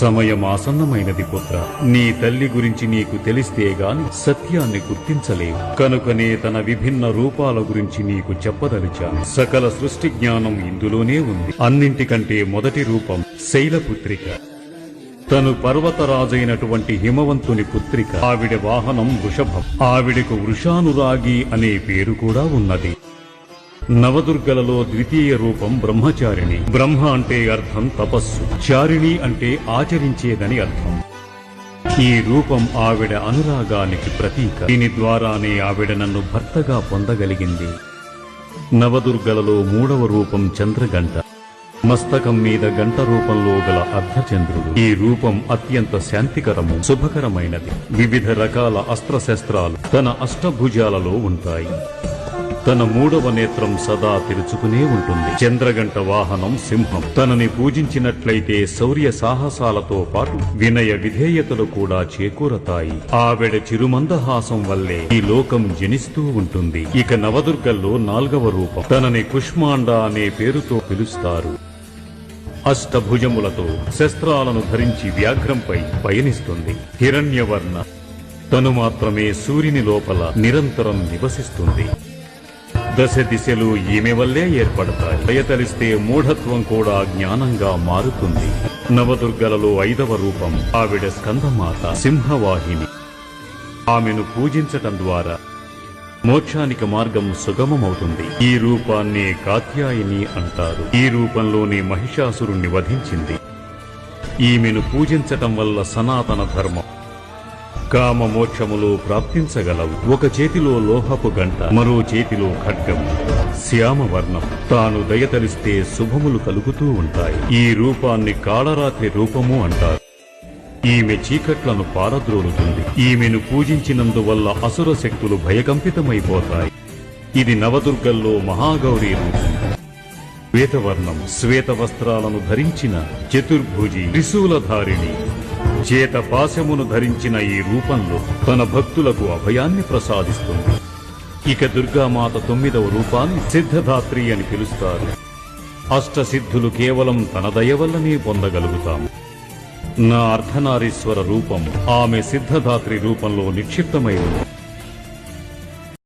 సమయం ఆసన్నమైనది పుత్ర. నీ తల్లి గురించి నీకు తెలిస్తే గాని సత్యాన్ని గుర్తించలేవు. కనుకనే తన విభిన్న రూపాల గురించి నీకు చెప్పదలిచాను. సకల సృష్టి జ్ఞానం ఇందులోనే ఉంది. అన్నింటికంటే మొదటి రూపం శైలపుత్రిక. తను పర్వతరాజైనటువంటి హిమవంతుని పుత్రిక. ఆవిడ వాహనం వృషభం. ఆవిడకు వృషానురాగి అనే పేరు కూడా ఉన్నది. నవదుర్గలలో ద్వితీయ రూపం బ్రహ్మచారిణి. బ్రహ్మ అంటే అర్థం తపస్సు. చారిణి అంటే ఆచరించేదని అర్థం. ఈ రూపం ఆవిడ అనురాగానికి ప్రతీక. దీని ద్వారానే ఆవిడ నన్ను భర్తగా పొందగలిగింది. నవదుర్గలలో మూడవ రూపం చంద్రగంట. మస్తకం మీద గంట రూపంలో గల అర్ధచంద్రుడు. ఈ రూపం అత్యంత శాంతికరము శుభకరమైనది. వివిధ రకాల అస్త్రశస్త్రాలు తన అష్టభుజాలలో ఉంటాయి. తన మూడవ నేత్రం సదా తెరుచుకునే ఉంటుంది. చంద్రగంట వాహనం సింహం. తనని పూజించినట్లయితే శౌర్య సాహసాలతో పాటు వినయ విధేయతలు కూడా చేకూరతాయి. ఆవిడ చిరుమందహాసం వల్లే ఈ లోకం జనిస్తూ ఉంటుంది. ఇక నవదుర్గల్లో నాల్గవ రూపం. తనని కుష్మాండ అనే పేరుతో పిలుస్తారు. అష్టభుజములతో శస్త్రాలను ధరించి వ్యాఘ్రంపై పయనిస్తుంది. హిరణ్యవర్ణ తను మాత్రమే సూర్యుని లోపల నిరంతరం నివసిస్తుంది. దశ దిశలు ఈమె వల్లే ఏర్పడతాయి. దయతలిస్తే మూఢత్వం కూడా జ్ఞానంగా మారుతుంది. నవదుర్గలలో ఐదవ రూపం ఆవిడ స్కందమాత సింహవాహిని. ఆమెను పూజించటం ద్వారా మోక్షానికి మార్గం సుగమమవుతుంది. ఈ రూపాన్ని కాత్యాయిని అంటారు. ఈ రూపంలోనే మహిషాసురుణ్ణి వధించింది. ఈమెను పూజించటం వల్ల సనాతన ధర్మం కామ మోక్షములు ప్రాప్తించగలవు. ఒక చేతిలో లోహపు గంట మరో చేతిలో ఖడ్గం శ్యామవర్ణం. తాను దయతలిస్తే శుభములు కలుగుతూ ఉంటాయి. ఈ రూపాన్ని కాళరాత్రి రూపము అంటారు. ఈమె చీకట్లను పారద్రోలుతుంది. ఈమెను పూజించినందువల్ల అసుర శక్తులు భయకంపితమైపోతాయి. ఇది నవదుర్గల్లో మహాగౌరీ రూపం. శ్వేతవర్ణం శ్వేత వస్త్రాలను ధరించిన చతుర్భుజి త్రిశూలధారిణి. చేత పాశమును ధరించిన ఈ రూపంలో తన భక్తులకు అభయాన్ని ప్రసాదిస్తుంది. ఇక దుర్గామాత తొమ్మిదవ రూపాన్ని సిద్ధధాత్రి అని పిలుస్తారు. అష్టసిద్ధులు కేవలం తన దయ వల్లనే పొందగలుగుతాము. నా అర్ధనారీశ్వర రూపం ఆమె సిద్ధధాత్రి రూపంలో నిక్షిప్తమై ఉంది.